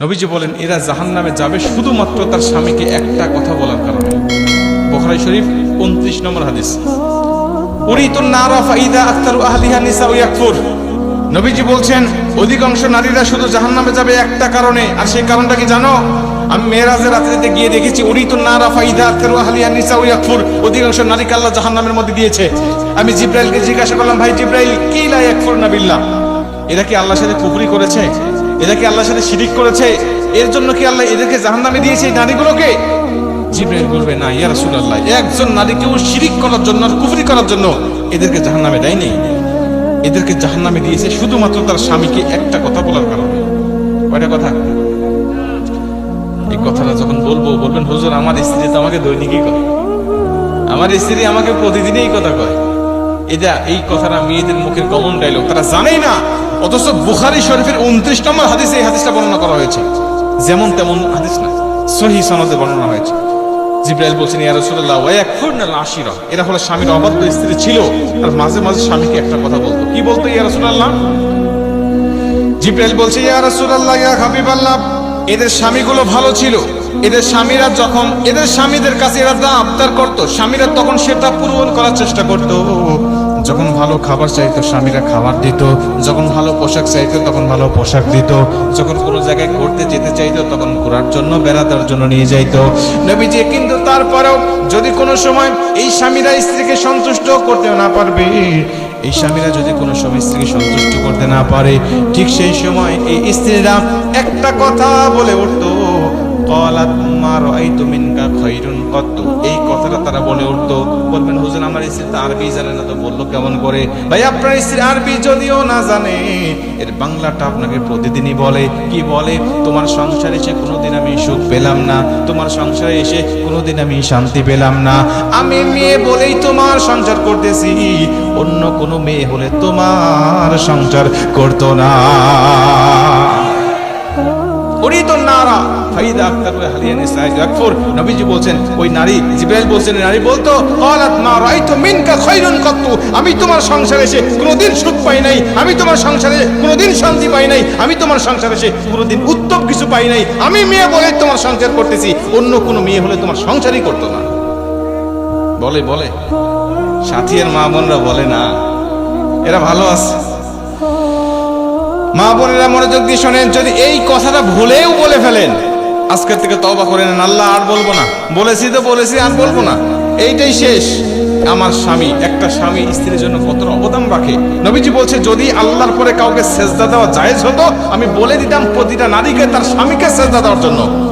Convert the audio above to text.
নবীজি বলেন, এরা জাহান নামে যাবে শুধুমাত্র তার স্বামীকে একটা কথা বলার কারণে। বখরাই শরীফ উনত্রিশ নম্বর হাদিস। নবীজি বলছেন, অধিকাংশ নারীরা শুধু যাবে একটা কারণে। আর সেই কারণটা কি জানো? আমি মেয়েরাজের রাত্রিতে গিয়ে দেখেছি আক্তারু আহলিহা নিসা অধিকাংশ নারীকে আল্লাহ মধ্যে দিয়েছে। আমি জিজ্ঞাসা করলাম, ভাই জিব্রাইল, কি এরা কি আল্লাহর সাথে কুফরি করেছে? এরা কি আল্লাহর সাথে শিরিক করেছে, এর জন্য কি আল্লাহ এদেরকে জাহান্নামে দিয়েছে এই নারীগুলোকে? জিব্রাইল বলবে, না, ইয়া রাসূলুল্লাহ, একজন নারীকেও শিরিক করার জন্য আর কুফরি করার জন্য এদেরকে জাহান্নামে দেয়নি। এদেরকে জাহান্নামে দিয়েছে শুধুমাত্র তার স্বামীকে একটা কথা বলার কারণে। কয়টা কথা? এই কথাটা যখন বলব, বলবেন, হুজুর, আমার স্ত্রী তো আমাকে দৈনিকই করে। আমার স্ত্রী আমাকে প্রতিদিনই এই কথা কয়। এটা, এই কথাটা মেয়েদের মুখের কমন ডায়লগ তারা জানেই না। অথচ বুখারি শরীফের উনত্রিশ নম্বর হাদিসে এই হাদিসটা বর্ণনা করা হয়েছে। যেমন তেমন হাদিস না সহি সনদে বর্ণনা হয়েছে। জিব্রাইল বলছেন, ইয়া রাসূলুল্লাহ, ওয়া আশিরা এরা হলো স্বামীর অবাধ্য স্ত্রী ছিল আর মাঝে মাঝে স্বামীকে একটা কথা বলতো। কি বলতো ইয়া রাসূলুল্লাহ? জিব্রাইল বলছে, ইয়া রাসূলুল্লাহ, ইয়া হাবিবাল্লাহ, এদের স্বামীগুলো ভালো ছিল। এদের স্বামীরা যখন, এদের স্বামীদের কাছে এরা যা আবদার করত, স্বামীরা তখন সেটা পূরণ করার চেষ্টা করত। যখন ভালো খাবার চাইতো, স্বামীরা খাবার দিত। যখন ভালো পোশাক চাইতো, তখন ভালো পোশাক দিত। যখন কোনো জায়গায় ঘুরতে যেতে চাইতো, তখন ঘোরার জন্য, বেড়াতার জন্য নিয়ে যাইতো। নবীজি, কিন্তু তারপরেও যদি কোনো সময় এই স্বামীরা স্ত্রীকে সন্তুষ্ট করতে না পারবে, এই স্বামীরা যদি কোনো সময় স্ত্রীকে সন্তুষ্ট করতে না পারে, ঠিক সেই সময় এই স্ত্রীরা একটা কথা বলে উঠতো। কলাত মা রাআইতু মিনকা খায়রুন কত্তু এই কথাটা তারা বলে উঠতো বলবেন, হুজুর, আমার স্ত্রী তো আরবি জানে না। তো বলল, কেমন করে? ভাই, আপনার স্ত্রী আরবি যদিও না জানে। এর বাংলাটা আপনাকে প্রতিদিনই বলে। কি বলে? তোমার সংসারে এসে কোনোদিন আমি সুখ পেলাম না। তোমার সংসারে এসে কোনোদিন আমি শান্তি পেলাম না। আমি মেয়ে বলেই তোমার সংসার করতেছি। অন্য কোনো মেয়ে হলে তোমার সংসার করতো না। আক্তারু আকফর। নবীজি ওই নারী, জিব্রাইল নারী বলতো মা রাইতু মিনকা খায়রুন কত্তু। আমি তোমার সংসারে এসে কোনোদিন সুখ পাই নাই, আমি তোমার সংসারে কোনোদিন শান্তি পাই নাই, আমি তোমার সংসারে এসে কোনোদিন উত্তম কিছু পাই নাই, আমি মেয়ে বলে তোমার সংসার করতেছি, অন্য কোনো মেয়ে হলে তোমার সংসারই করতো না। বলে বলে। সাথী আর মা বোনরা বলে, না, এরা ভালো আছে। মা বোনেরা মনোযোগ দিয়ে শোনেন, যদি এই কথাটা ভুলেও বলে ফেলেন, আজকের থেকে তবা করে নেন। আল্লাহ আর বলব না। বলেছি তো বলেছি, আর বলব না। এইটাই শেষ। আমার স্বামী, একটা স্বামী স্ত্রীর জন্য কত অবদান রাখে। নবীজি বলছে, যদি আল্লাহর পরে কাউকে সেজদা দেওয়া জায়েজ হতো, আমি বলে দিতাম প্রতিটা নারীকে তার স্বামীকে সেজদা দেওয়ার জন্য।